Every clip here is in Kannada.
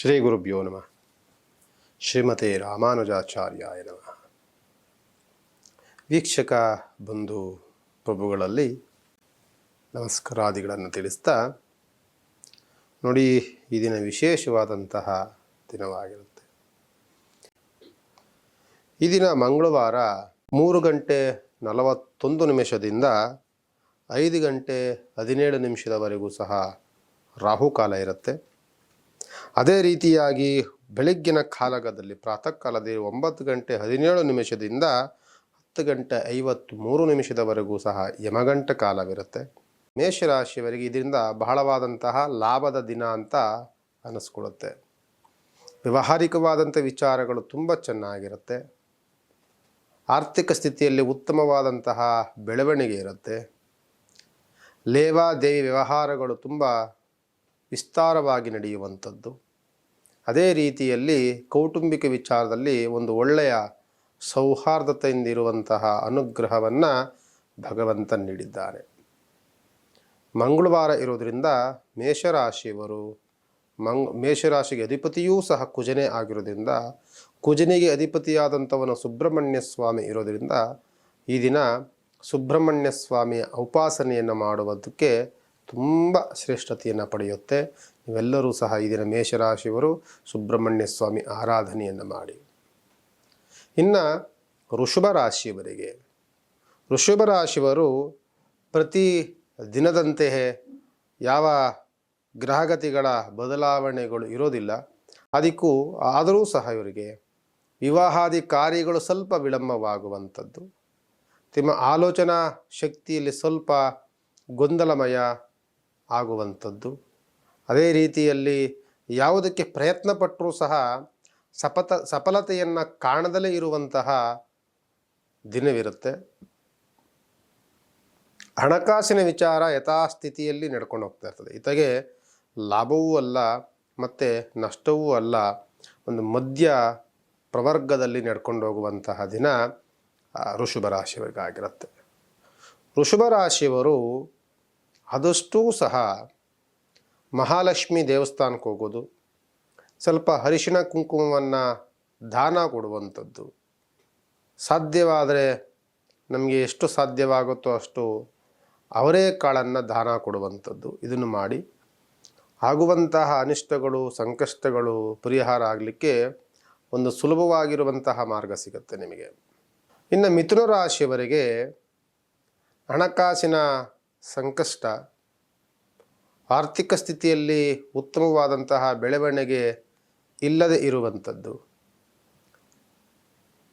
ಶ್ರೀ ಗುರುಭ್ಯೋ ನಮಃ. ಶ್ರೀಮತಿ ರಾಮಾನುಜಾಚಾರ್ಯಾಯ ನಮಃ. ವೀಕ್ಷಕ ಬಂಧು ಪ್ರಭುಗಳಲ್ಲಿ ನಮಸ್ಕಾರಾದಿಗಳನ್ನು ತಿಳಿಸ್ತಾ ನೋಡಿ ಈ ದಿನ ವಿಶೇಷವಾದಂತಹ ದಿನವಾಗಿರುತ್ತೆ. ಈ ದಿನ ಮಂಗಳವಾರ ಮೂರು ಗಂಟೆ ನಲವತ್ತೊಂದು ನಿಮಿಷದಿಂದ ಐದು ಗಂಟೆ ಹದಿನೇಳು ನಿಮಿಷದವರೆಗೂ ಸಹ ರಾಹುಕಾಲ ಇರುತ್ತೆ. ಅದೇ ರೀತಿಯಾಗಿ ಬೆಳಗ್ಗಿನ ಕಾಲಗದಲ್ಲಿ ಪ್ರಾತಃ ಕಾಲದಲ್ಲಿ ಒಂಬತ್ತು ಗಂಟೆ ಹದಿನೇಳು ನಿಮಿಷದಿಂದ ಹತ್ತು ಗಂಟೆ ಐವತ್ತ್ಮೂರು ನಿಮಿಷದವರೆಗೂ ಸಹ ಯಮಗಂಟ ಕಾಲವಿರುತ್ತೆ. ಮೇಷರಾಶಿಯವರಿಗೆ ಇದರಿಂದ ಬಹಳವಾದಂತಹ ಲಾಭದ ದಿನ ಅಂತ ಅನ್ನಿಸ್ಕೊಳ್ಳುತ್ತೆ ವ್ಯವಹಾರಿಕವಾದಂಥ ವಿಚಾರಗಳು ತುಂಬ ಚೆನ್ನಾಗಿರುತ್ತೆ. ಆರ್ಥಿಕ ಸ್ಥಿತಿಯಲ್ಲಿ ಉತ್ತಮವಾದಂತಹ ಬೆಳವಣಿಗೆ ಇರುತ್ತೆ. ಲೇವಾದೇವಿ ವ್ಯವಹಾರಗಳು ತುಂಬ ವಿಸ್ತಾರವಾಗಿ ನಡೆಯುವಂಥದ್ದು. ಅದೇ ರೀತಿಯಲ್ಲಿ ಕೌಟುಂಬಿಕ ವಿಚಾರದಲ್ಲಿ ಒಂದು ಒಳ್ಳೆಯ ಸೌಹಾರ್ದತೆಯಿಂದ ಇರುವಂತಹ ಅನುಗ್ರಹವನ್ನು ಭಗವಂತ ನೀಡಿದ್ದಾರೆ. ಮಂಗಳವಾರ ಇರೋದರಿಂದ ಮೇಷರಾಶಿಯವರು, ಮಂಗ್, ಮೇಷರಾಶಿಗೆ ಅಧಿಪತಿಯೂ ಸಹ ಕುಜನೆ ಆಗಿರೋದ್ರಿಂದ ಕುಜನಿಗೆ ಅಧಿಪತಿಯಾದಂಥವನ ಸುಬ್ರಹ್ಮಣ್ಯ ಸ್ವಾಮಿ ಇರೋದರಿಂದ ಈ ದಿನ ಸುಬ್ರಹ್ಮಣ್ಯ ಸ್ವಾಮಿಯ ಉಪಾಸನೆಯನ್ನು ಮಾಡುವುದಕ್ಕೆ ತುಂಬ ಶ್ರೇಷ್ಠತೆಯನ್ನು ಪಡೆಯುತ್ತೆ. ನೀವೆಲ್ಲರೂ ಸಹ ಈ ದಿನ ಮೇಷರಾಶಿಯವರು ಸುಬ್ರಹ್ಮಣ್ಯ ಸ್ವಾಮಿ ಆರಾಧನೆಯನ್ನು ಮಾಡಿ. ಇನ್ನು ಋಷಭ ರಾಶಿಯವರಿಗೆ. ಋಷಭ ರಾಶಿಯವರು ಪ್ರತಿ ದಿನದಂತೆಯೇ ಯಾವ ಗ್ರಹಗತಿಗಳ ಬದಲಾವಣೆಗಳು ಇರೋದಿಲ್ಲ. ಅದಕ್ಕೂ ಆದರೂ ಸಹ ಇವರಿಗೆ ವಿವಾಹಾದಿ ಕಾರ್ಯಗಳು ಸ್ವಲ್ಪ ವಿಳಂಬವಾಗುವಂಥದ್ದು. ನಿಮ್ಮ ಆಲೋಚನಾ ಶಕ್ತಿಯಲ್ಲಿ ಸ್ವಲ್ಪ ಗೊಂದಲಮಯ ಆಗುವಂಥದ್ದು. ಅದೇ ರೀತಿಯಲ್ಲಿ ಯಾವುದಕ್ಕೆ ಪ್ರಯತ್ನ ಪಟ್ಟರೂ ಸಹ ಸಪತ, ಸಫಲತೆಯನ್ನು ಕಾಣದಲೇ ಇರುವಂತಹ ದಿನವಿರುತ್ತೆ. ಹಣಕಾಸಿನ ವಿಚಾರ ಯಥಾಸ್ಥಿತಿಯಲ್ಲಿ ನಡ್ಕೊಂಡು ಹೋಗ್ತಾ ಇರ್ತದೆ. ಇತಗೆ ಲಾಭವೂ ಅಲ್ಲ, ಮತ್ತು ನಷ್ಟವೂ ಅಲ್ಲ, ಒಂದು ಮಧ್ಯ ಪ್ರವರ್ಗದಲ್ಲಿ ನಡ್ಕೊಂಡು ಹೋಗುವಂತಹ ದಿನ ಋಷಭ ರಾಶಿಯವರಿಗಾಗಿರುತ್ತೆ. ಋಷಭ ರಾಶಿಯವರು ಆದಷ್ಟೂ ಸಹ ಮಹಾಲಕ್ಷ್ಮಿ ದೇವಸ್ಥಾನಕ್ಕೆ ಹೋಗೋದು, ಸ್ವಲ್ಪ ಅರಿಶಿಣ ಕುಂಕುಮವನ್ನು ದಾನ ಕೊಡುವಂಥದ್ದು. ಸಾಧ್ಯವಾದರೆ ನಮಗೆ ಎಷ್ಟು ಸಾಧ್ಯವಾಗುತ್ತೋ ಅಷ್ಟು ಅವರೇ ಕಾಳನ್ನು ದಾನ ಕೊಡುವಂಥದ್ದು ಇದನ್ನು ಮಾಡಿ. ಆಗುವಂತಹ ಅನಿಷ್ಟಗಳು, ಸಂಕಷ್ಟಗಳು, ಪರಿಹಾರ ಆಗಲಿಕ್ಕೆ ಒಂದು ಸುಲಭವಾಗಿರುವಂತಹ ಮಾರ್ಗ ಸಿಗುತ್ತೆ ನಿಮಗೆ. ಇನ್ನು ಮಿಥುನ ರಾಶಿಯವರಿಗೆ ಹಣಕಾಸಿನ ಸಂಕಷ್ಟ. ಆರ್ಥಿಕ ಸ್ಥಿತಿಯಲ್ಲಿ ಉತ್ತಮವಾದಂತಹ ಬೆಳವಣಿಗೆ ಇಲ್ಲದೆ ಇರುವಂಥದ್ದು.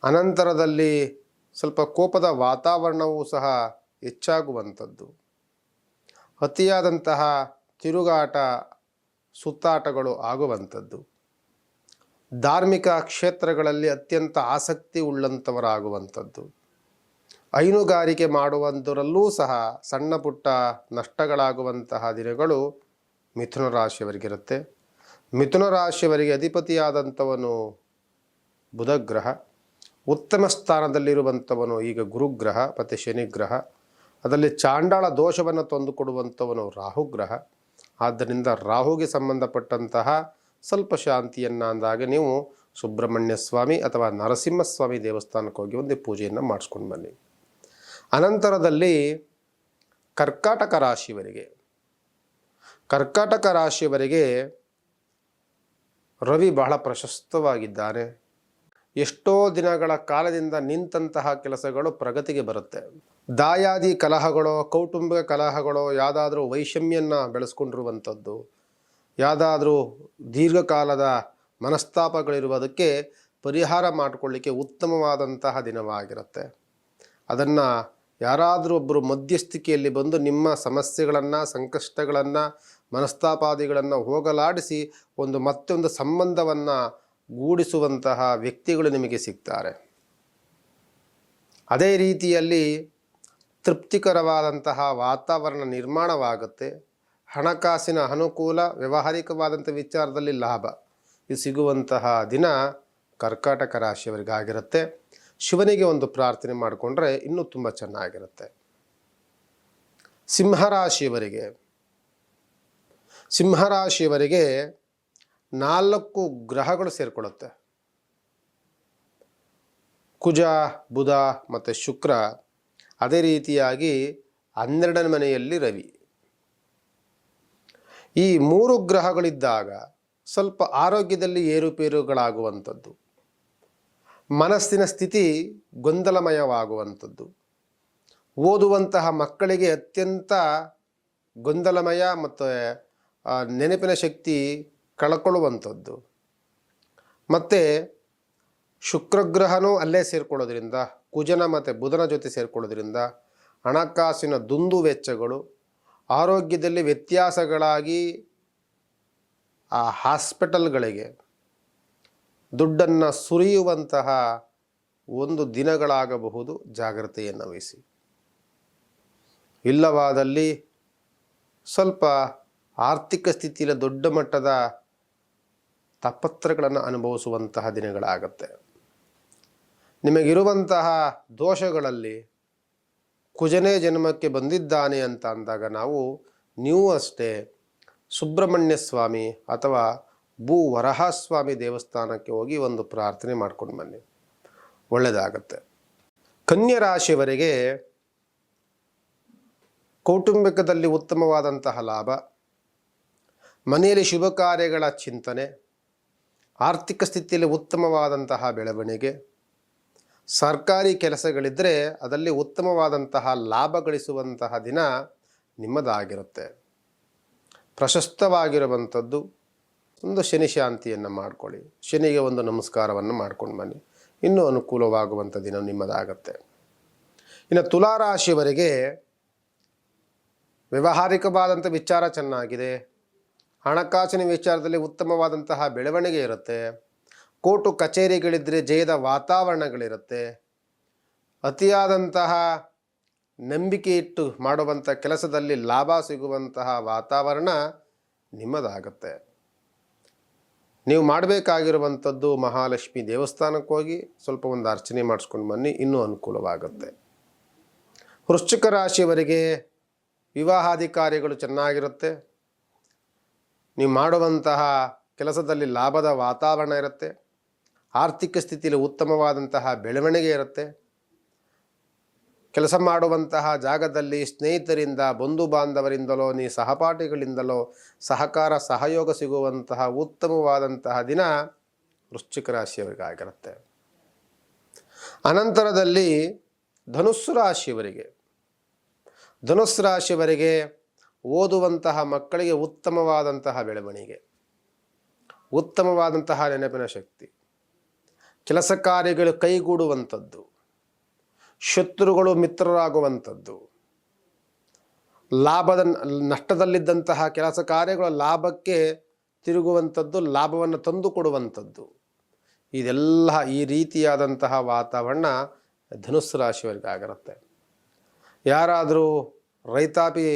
ಅನಂತರದಲ್ಲಿ ಸ್ವಲ್ಪ ಕೋಪದ ವಾತಾವರಣವೂ ಸಹ ಹೆಚ್ಚಾಗುವಂಥದ್ದು. ಅತಿಯಾದಂತಹ ತಿರುಗಾಟ, ಸುತ್ತಾಟಗಳು ಆಗುವಂಥದ್ದು. ಧಾರ್ಮಿಕ ಕ್ಷೇತ್ರಗಳಲ್ಲಿ ಅತ್ಯಂತ ಆಸಕ್ತಿ ಉಳ್ಳಂಥವರಾಗುವಂಥದ್ದು. ಹೈನುಗಾರಿಕೆ ಮಾಡುವಂಥರಲ್ಲೂ ಸಹ ಸಣ್ಣ ಪುಟ್ಟ ನಷ್ಟಗಳಾಗುವಂತಹ ದಿನಗಳು ಮಿಥುನ ರಾಶಿಯವರಿಗಿರುತ್ತೆ. ಮಿಥುನ ರಾಶಿಯವರಿಗೆ ಅಧಿಪತಿಯಾದಂಥವನು ಬುಧಗ್ರಹ, ಉತ್ತಮ ಸ್ಥಾನದಲ್ಲಿರುವಂಥವನು ಈಗ ಗುರುಗ್ರಹ ಮತ್ತು ಶನಿಗ್ರಹ, ಅದರಲ್ಲಿ ಚಾಂಡಾಳ ದೋಷವನ್ನು ತಂದುಕೊಡುವಂಥವನು ರಾಹುಗ್ರಹ. ಆದ್ದರಿಂದ ರಾಹುಗೆ ಸಂಬಂಧಪಟ್ಟಂತಹ ಸ್ವಲ್ಪ ಶಾಂತಿಯನ್ನು ಅಂದಾಗ ನೀವು ಸುಬ್ರಹ್ಮಣ್ಯ ಸ್ವಾಮಿ ಅಥವಾ ನರಸಿಂಹಸ್ವಾಮಿ ದೇವಸ್ಥಾನಕ್ಕೆ ಹೋಗಿ ಒಂದು ಪೂಜೆಯನ್ನು ಮಾಡಿಸ್ಕೊಂಡು ಬನ್ನಿ. ಅನಂತರದಲ್ಲಿ ಕರ್ಕಾಟಕ ರಾಶಿಯವರಿಗೆ. ಕರ್ಕಾಟಕ ರಾಶಿಯವರಿಗೆ ರವಿ ಬಹಳ ಪ್ರಶಸ್ತವಾಗಿದ್ದಾನೆ. ಎಷ್ಟೋ ದಿನಗಳ ಕಾಲದಿಂದ ನಿಂತಹ ಕೆಲಸಗಳು ಪ್ರಗತಿಗೆ ಬರುತ್ತೆ. ದಾಯಾದಿ ಕಲಹಗಳು, ಕೌಟುಂಬಿಕ ಕಲಹಗಳು, ಯಾವುದಾದ್ರೂ ವೈಷಮ್ಯನ್ನ ಬೆಳೆಸ್ಕೊಂಡಿರುವಂಥದ್ದು, ಯಾವುದಾದ್ರೂ ದೀರ್ಘಕಾಲದ ಮನಸ್ತಾಪಗಳಿರುವುದಕ್ಕೆ ಪರಿಹಾರ ಮಾಡಿಕೊಳ್ಳಿಕ್ಕೆ ಉತ್ತಮವಾದಂತಹ ದಿನವಾಗಿರುತ್ತೆ. ಅದನ್ನು ಯಾರಾದರೂ ಒಬ್ಬರು ಮಧ್ಯಸ್ಥಿಕೆಯಲ್ಲಿ ಬಂದು ನಿಮ್ಮ ಸಮಸ್ಯೆಗಳನ್ನು, ಸಂಕಷ್ಟಗಳನ್ನು, ಮನಸ್ತಾಪಾದಿಗಳನ್ನು ಹೋಗಲಾಡಿಸಿ ಒಂದು ಮತ್ತೊಂದು ಸಂಬಂಧವನ್ನು ಗೂಡಿಸುವಂತಹ ವ್ಯಕ್ತಿಗಳು ನಿಮಗೆ ಸಿಗ್ತಾರೆ. ಅದೇ ರೀತಿಯಲ್ಲಿ ತೃಪ್ತಿಕರವಾದಂತಹ ವಾತಾವರಣ ನಿರ್ಮಾಣವಾಗುತ್ತೆ. ಹಣಕಾಸಿನ ಅನುಕೂಲ, ವ್ಯಾವಹಾರಿಕವಾದಂಥ ವಿಚಾರದಲ್ಲಿ ಲಾಭ. ಇದು ಸಿಗುವಂತಹ ದಿನ ಕರ್ಕಾಟಕ ರಾಶಿಯವರಿಗಾಗಿರುತ್ತೆ. ಶಿವನಿಗೆ ಒಂದು ಪ್ರಾರ್ಥನೆ ಮಾಡಿಕೊಂಡ್ರೆ ಇನ್ನೂ ತುಂಬ ಚೆನ್ನಾಗಿರುತ್ತೆ. ಸಿಂಹರಾಶಿಯವರಿಗೆ ಸಿಂಹರಾಶಿಯವರಿಗೆ ನಾಲ್ಕು ಗ್ರಹಗಳು ಸೇರಿಕೊಳ್ಳುತ್ತೆ. ಕುಜ, ಬುಧ ಮತ್ತು ಶುಕ್ರ ಅದೇ ರೀತಿಯಾಗಿ ಹನ್ನೆರಡನೇ ಮನೆಯಲ್ಲಿ ರವಿ. ಈ ಮೂರು ಗ್ರಹಗಳಿದ್ದಾಗ ಸ್ವಲ್ಪ ಆರೋಗ್ಯದಲ್ಲಿ ಏರುಪೇರುಗಳಾಗುವಂಥದ್ದು. ಮನಸ್ಸಿನ ಸ್ಥಿತಿ ಗೊಂದಲಮಯವಾಗುವಂಥದ್ದು. ಓದುವಂತಹ ಮಕ್ಕಳಿಗೆ ಅತ್ಯಂತ ಗೊಂದಲಮಯ ಮತ್ತು ನೆನಪಿನ ಶಕ್ತಿ ಕಳ್ಕೊಳ್ಳುವಂಥದ್ದು. ಮತ್ತು ಶುಕ್ರಗ್ರಹನೂ ಅಲ್ಲೇ ಸೇರಿಕೊಳ್ಳೋದ್ರಿಂದ, ಕುಜನ ಮತ್ತು ಬುಧನ ಜೊತೆ ಸೇರಿಕೊಳ್ಳೋದ್ರಿಂದ ಹಣಕಾಸಿನ ದುಂದು ವೆಚ್ಚಗಳು, ಆರೋಗ್ಯದಲ್ಲಿ ವ್ಯತ್ಯಾಸಗಳಾಗಿ ಆ ಹಾಸ್ಪಿಟಲ್ಗಳಿಗೆ ದುಡ್ಡನ್ನು ಸುರಿಯುವಂತಹ ಒಂದು ದಿನಗಳಾಗಬಹುದು ಜಾಗ್ರತೆಯನ್ನು ವಹಿಸಿ. ಇಲ್ಲವಾದಲ್ಲಿ ಸ್ವಲ್ಪ ಆರ್ಥಿಕ ಸ್ಥಿತಿಯಲ್ಲಿ ದೊಡ್ಡ ಮಟ್ಟದ ತಪತ್ರಗಳನ್ನು ಅನುಭವಿಸುವಂತಹ ದಿನಗಳಾಗತ್ತೆ. ನಿಮಗಿರುವಂತಹ ದೋಷಗಳಲ್ಲಿ ಕುಜನೇ ಜನ್ಮಕ್ಕೆ ಬಂದಿದ್ದಾನೆ ಅಂತ ಅಂದಾಗ ನಾವು ನೀವು ಅಷ್ಟೇ ಸುಬ್ರಹ್ಮಣ್ಯ ಸ್ವಾಮಿ ಅಥವಾ ಭೂ ವರಹಸ್ವಾಮಿ ದೇವಸ್ಥಾನಕ್ಕೆ ಹೋಗಿ ಒಂದು ಪ್ರಾರ್ಥನೆ ಮಾಡ್ಕೊಂಡು ಬನ್ನಿ. ಒಳ್ಳೆಯದಾಗತ್ತೆ ಕನ್ಯಾ ರಾಶಿಯವರಿಗೆ ಕೌಟುಂಬಿಕದಲ್ಲಿ ಉತ್ತಮವಾದಂತಹ ಲಾಭ, ಮನೆಯಲ್ಲಿ ಶುಭ ಕಾರ್ಯಗಳ ಚಿಂತನೆ, ಆರ್ಥಿಕ ಸ್ಥಿತಿಯಲ್ಲಿ ಉತ್ತಮವಾದಂತಹ ಬೆಳವಣಿಗೆ, ಸರ್ಕಾರಿ ಕೆಲಸಗಳಿದ್ದರೆ ಅದರಲ್ಲಿ ಉತ್ತಮವಾದಂತಹ ಲಾಭ ಗಳಿಸುವಂತಹ ದಿನ ನಿಮ್ಮದಾಗಿರುತ್ತೆ. ಪ್ರಶಸ್ತವಾಗಿರುವಂಥದ್ದು ಒಂದು ಶನಿ ಶಾಂತಿಯನ್ನು ಮಾಡ್ಕೊಳ್ಳಿ. ಶನಿಗೆ ಒಂದು ನಮಸ್ಕಾರವನ್ನು ಮಾಡ್ಕೊಂಡು ಬನ್ನಿ. ಇನ್ನೂ ಅನುಕೂಲವಾಗುವಂಥ ದಿನ ನಿಮ್ಮದಾಗತ್ತೆ. ಇನ್ನು ತುಲಾರಾಶಿಯವರಿಗೆ ವ್ಯವಹಾರಿಕವಾದಂಥ ವಿಚಾರ ಚೆನ್ನಾಗಿದೆ. ಹಣಕಾಸಿನ ವಿಚಾರದಲ್ಲಿ ಉತ್ತಮವಾದಂತಹ ಬೆಳವಣಿಗೆ ಇರುತ್ತೆ. ಕೋರ್ಟು ಕಚೇರಿಗಳಿದ್ದರೆ ಜಯದ ವಾತಾವರಣಗಳಿರುತ್ತೆ. ಅತಿಯಾದಂತಹ ನಂಬಿಕೆ ಇಟ್ಟು ಮಾಡುವಂಥ ಕೆಲಸದಲ್ಲಿ ಲಾಭ ಸಿಗುವಂತಹ ವಾತಾವರಣ ನಿಮ್ಮದಾಗತ್ತೆ. ನೀವು ಮಾಡಬೇಕಾಗಿರುವಂಥದ್ದು ಮಹಾಲಕ್ಷ್ಮಿ ದೇವಸ್ಥಾನಕ್ಕೆ ಹೋಗಿ ಸ್ವಲ್ಪ ಒಂದು ಅರ್ಚನೆ ಮಾಡಿಸ್ಕೊಂಡು ಬನ್ನಿ, ಇನ್ನೂ ಅನುಕೂಲವಾಗುತ್ತೆ. ವೃಶ್ಚಿಕ ರಾಶಿಯವರಿಗೆ ವಿವಾಹಾಧಿಕಾರಿಗಳು ಚೆನ್ನಾಗಿರುತ್ತೆ. ನೀವು ಮಾಡುವಂತಹ ಕೆಲಸದಲ್ಲಿ ಲಾಭದ ವಾತಾವರಣ ಇರುತ್ತೆ. ಆರ್ಥಿಕ ಸ್ಥಿತಿಯಲ್ಲಿ ಉತ್ತಮವಾದಂತಹ ಬೆಳವಣಿಗೆ ಇರುತ್ತೆ. ಕೆಲಸ ಮಾಡುವಂತಹ ಜಾಗದಲ್ಲಿ ಸ್ನೇಹಿತರಿಂದ, ಬಂಧು ಬಾಂಧವರಿಂದಲೋ, ನೀ ಸಹಪಾಠಿಗಳಿಂದಲೋ ಸಹಕಾರ, ಸಹಯೋಗ ಸಿಗುವಂತಹ ಉತ್ತಮವಾದಂತಹ ದಿನ ವೃಶ್ಚಿಕ ರಾಶಿಯವರಿಗಾಗಿರುತ್ತೆ. ಅನಂತರದಲ್ಲಿ ಧನುಸ್ಸು ರಾಶಿಯವರಿಗೆ. ಧನುಸ್ಸು ರಾಶಿಯವರಿಗೆ ಓದುವಂತಹ ಮಕ್ಕಳಿಗೆ ಉತ್ತಮವಾದಂತಹ ಬೆಳವಣಿಗೆ, ಉತ್ತಮವಾದಂತಹ ನೆನಪಿನ ಶಕ್ತಿ, ಕೆಲಸ ಕಾರ್ಯಗಳು ಕೈಗೂಡುವಂಥದ್ದು. ಶತ್ರುಗಳು ಮಿತ್ರರಾಗುವಂಥದ್ದು. ಲಾಭದ ನಷ್ಟದಲ್ಲಿದ್ದಂತಹ ಕೆಲಸ ಕಾರ್ಯಗಳ ಲಾಭಕ್ಕೆ ತಿರುಗುವಂಥದ್ದು, ಲಾಭವನ್ನು ತಂದು ಕೊಡುವಂಥದ್ದು. ಇದೆಲ್ಲ ಈ ರೀತಿಯಾದಂತಹ ವಾತಾವರಣ ಧನುಸ್ಸು ರಾಶಿಯವರಿಗಾಗಿರುತ್ತೆ ಯಾರಾದರೂ ರೈತಾಪಿ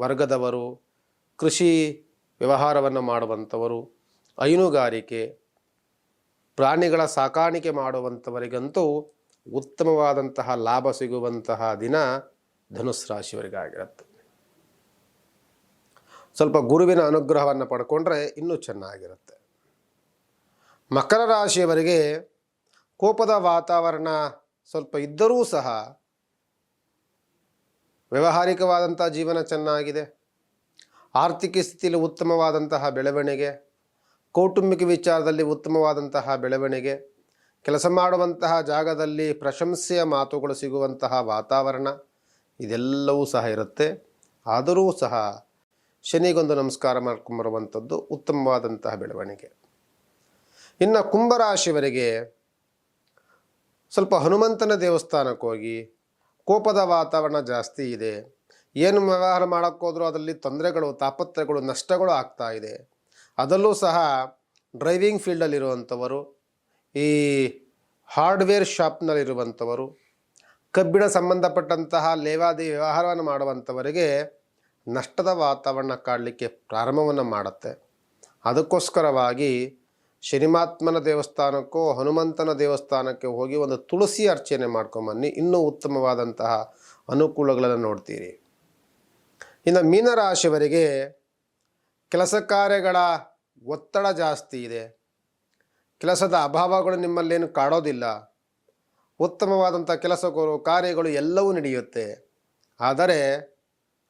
ವರ್ಗದವರು, ಕೃಷಿ ವ್ಯವಹಾರವನ್ನು ಮಾಡುವಂಥವರು, ಹೈನುಗಾರಿಕೆ, ಪ್ರಾಣಿಗಳ ಸಾಕಾಣಿಕೆ ಮಾಡುವಂಥವರಿಗಂತೂ ಉತ್ತಮವಾದಂತಹ ಲಾಭ ಸಿಗುವಂತಹ ದಿನ ಧನುಸ್ ರಾಶಿಯವರಿಗಾಗಿರುತ್ತೆ. ಸ್ವಲ್ಪ ಗುರುವಿನ ಅನುಗ್ರಹವನ್ನು ಪಡ್ಕೊಂಡ್ರೆ ಇನ್ನೂ ಚೆನ್ನಾಗಿರುತ್ತೆ. ಮಕರ ರಾಶಿಯವರಿಗೆ ಕೋಪದ ವಾತಾವರಣ ಸ್ವಲ್ಪ ಇದ್ದರೂ ಸಹ ವ್ಯವಹಾರಿಕವಾದಂಥ ಜೀವನ ಚೆನ್ನಾಗಿದೆ. ಆರ್ಥಿಕ ಸ್ಥಿತಿಯಲ್ಲಿ ಉತ್ತಮವಾದಂತಹ ಬೆಳವಣಿಗೆ, ಕೌಟುಂಬಿಕ ವಿಚಾರದಲ್ಲಿ ಉತ್ತಮವಾದಂತಹ ಬೆಳವಣಿಗೆ ಕೆಲಸ ಮಾಡುವಂತಹ ಜಾಗದಲ್ಲಿ ಪ್ರಶಂಸೆಯ ಮಾತುಗಳು ಸಿಗುವಂತಹ ವಾತಾವರಣ, ಇದೆಲ್ಲವೂ ಸಹ ಇರುತ್ತೆ. ಆದರೂ ಸಹ ಶನಿಗೊಂದು ನಮಸ್ಕಾರ ಮಾಡ್ಕೊಂಬರುವಂಥದ್ದು ಉತ್ತಮವಾದಂತಹ ಬೆಳವಣಿಗೆ. ಇನ್ನು ಕುಂಭರಾಶಿಯವರಿಗೆ ಸ್ವಲ್ಪ ಹನುಮಂತನ ದೇವಸ್ಥಾನಕ್ಕೆ ಹೋಗಿ ಕೋಪದ ವಾತಾವರಣ ಜಾಸ್ತಿ ಇದೆ. ಏನು ವ್ಯವಹಾರ ಮಾಡೋಕ್ಕೋದ್ರೂ ಅದರಲ್ಲಿ ತೊಂದರೆಗಳು ತಾಪತ್ರಗಳು ನಷ್ಟಗಳು ಆಗ್ತಾ ಇದೆ. ಅದರಲ್ಲೂ ಸಹ ಡ್ರೈವಿಂಗ್ ಫೀಲ್ಡಲ್ಲಿರುವಂಥವರು ಈ ಹಾರ್ಡ್ವೇರ್ ಶಾಪ್ನಲ್ಲಿರುವಂಥವರು, ಕಬ್ಬಿಣ ಸಂಬಂಧಪಟ್ಟಂತಹ ಲೇವಾದಿ ವ್ಯವಹಾರವನ್ನು ಮಾಡುವಂಥವರಿಗೆ ನಷ್ಟದ ವಾತಾವರಣ ಕಾಡಲಿಕ್ಕೆ ಪ್ರಾರಂಭವನ್ನು ಮಾಡುತ್ತೆ. ಅದಕ್ಕೋಸ್ಕರವಾಗಿ ಶನಿಮಾತ್ಮನ ದೇವಸ್ಥಾನಕ್ಕೋ, ಹನುಮಂತನ ದೇವಸ್ಥಾನಕ್ಕೆ ಹೋಗಿ ಒಂದು ತುಳಸಿ ಅರ್ಚನೆ ಮಾಡ್ಕೊಂಬನ್ನಿ. ಇನ್ನೂ ಉತ್ತಮವಾದಂತಹ ಅನುಕೂಲಗಳನ್ನು ನೋಡ್ತೀರಿ. ಇನ್ನು ಮೀನರಾಶಿಯವರಿಗೆ ಕೆಲಸ ಕಾರ್ಯಗಳ ಒತ್ತಡ ಜಾಸ್ತಿ ಇದೆ. ಕೆಲಸದ ಅಭಾವಗಳು ನಿಮ್ಮಲ್ಲೇನು ಕಾಡೋದಿಲ್ಲ. ಉತ್ತಮವಾದಂಥ ಕೆಲಸಗಳು ಕಾರ್ಯಗಳು ಎಲ್ಲವೂ ನಡೆಯುತ್ತೆ. ಆದರೆ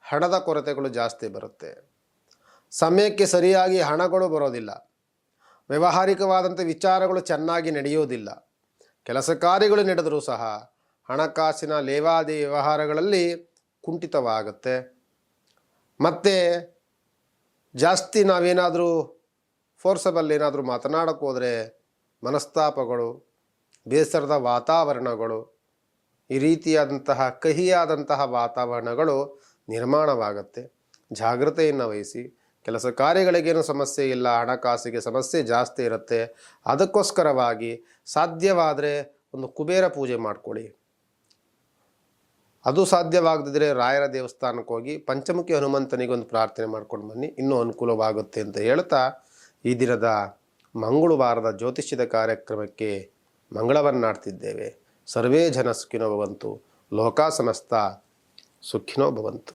ಹಣದ ಕೊರತೆಗಳು ಜಾಸ್ತಿ ಬರುತ್ತೆ. ಸಮಯಕ್ಕೆ ಸರಿಯಾಗಿ ಹಣಗಳು ಬರೋದಿಲ್ಲ. ವ್ಯಾವಹಾರಿಕವಾದಂಥ ವಿಚಾರಗಳು ಚೆನ್ನಾಗಿ ನಡೆಯೋದಿಲ್ಲ ಕೆಲಸ ಕಾರ್ಯಗಳು ನಡೆದರೂ ಸಹ ಹಣಕಾಸಿನ ಲೇವಾದಿ ವ್ಯವಹಾರಗಳಲ್ಲಿ ಕುಂಠಿತವಾಗುತ್ತೆ. ಮತ್ತು ಜಾಸ್ತಿ ನಾವೇನಾದರೂ ಫೋರ್ಸಬಲ್ ಏನಾದರೂ ಮಾತನಾಡೋಕ್ಕೋದ್ರೆ ಮನಸ್ತಾಪಗಳು, ಬೇಸರದ ವಾತಾವರಣಗಳು, ಈ ರೀತಿಯಾದಂತಹ ಕಹಿಯಾದಂತಹ ವಾತಾವರಣಗಳು ನಿರ್ಮಾಣವಾಗುತ್ತೆ. ಜಾಗ್ರತೆಯನ್ನು ವಹಿಸಿ, ಕೆಲಸ ಕಾರ್ಯಗಳಿಗೇನು ಸಮಸ್ಯೆ ಇಲ್ಲ, ಹಣಕಾಸಿಗೆ ಸಮಸ್ಯೆ ಜಾಸ್ತಿ ಇರುತ್ತೆ, ಅದಕ್ಕೋಸ್ಕರವಾಗಿ ಸಾಧ್ಯವಾದರೆ ಒಂದು ಕುಬೇರ ಪೂಜೆ ಮಾಡಿಕೊಳ್ಳಿ. ಅದು ಸಾಧ್ಯವಾಗದಿದ್ದರೆ ರಾಯರ ದೇವಸ್ಥಾನಕ್ಕೆ ಹೋಗಿ ಪಂಚಮುಖಿ ಹನುಮಂತನಿಗೆ ಒಂದು ಪ್ರಾರ್ಥನೆ ಮಾಡ್ಕೊಂಡು ಬನ್ನಿ, ಇನ್ನೂ ಅನುಕೂಲವಾಗುತ್ತೆ ಅಂತ ಹೇಳ್ತಾ ಈ ದಿನದ ಮಂಗಳವಾರದ ಜ್ಯೋತಿಷ್ಯದ ಕಾರ್ಯಕ್ರಮಕ್ಕೆ ಮಂಗಳವನ್ನಾಡ್ತಿದ್ದೇವೆ. ಸರ್ವೇ ಜನ ಸುಖಿನೋ ಭವಂತು ಲೋಕ ಸಮಸ್ತ ಸುಖಿನೋ ಭವಂತು.